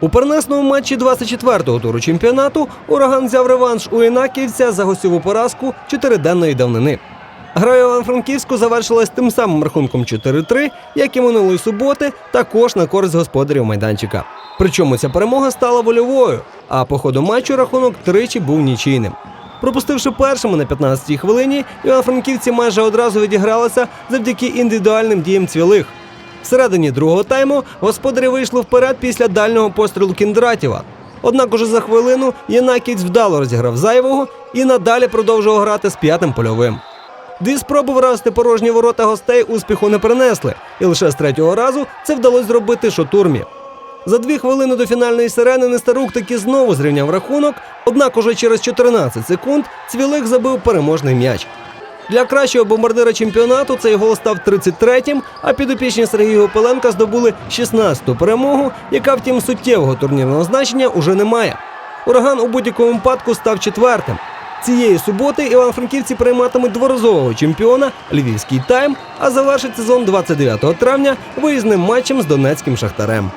У переносному матчі 24-го туру чемпіонату ураган взяв реванш у Інаківця за гостьову поразку чотириденної давнини. Гра Івано-Франківську завершилась тим самим рахунком 4-3, як і минулої суботи, також на користь господарів майданчика. Причому ця перемога стала вольовою, а по ходу матчу рахунок тричі був нічийним. Пропустивши першому на 15-й хвилині, івано-франківці майже одразу відігралися завдяки індивідуальним діям цвілих. Всередині другого тайму господарі вийшли вперед після дальнього пострілу Кіндратєва. Однак уже за хвилину Єнакіць вдало розіграв зайвого і надалі продовжував грати з п'ятим польовим. Дві спроби вразити порожні ворота гостей успіху не принесли, і лише з третього разу це вдалося зробити шотурмі. За дві хвилини до фінальної сирени Нестерук таки знову зрівняв рахунок, однак уже через 14 секунд Цвілих забив переможний м'яч. Для кращого бомбардира чемпіонату цей гол став 33-м, а підопічні Сергія Гопеленка здобули 16-ту перемогу, яка, втім, суттєвого турнірного значення уже не має. Ураган у будь-якому випадку став четвертим. Цієї суботи івано-франківці прийматимуть дворазового чемпіона Львівський тайм, а завершить сезон 29 травня виїзним матчем з донецьким шахтарем.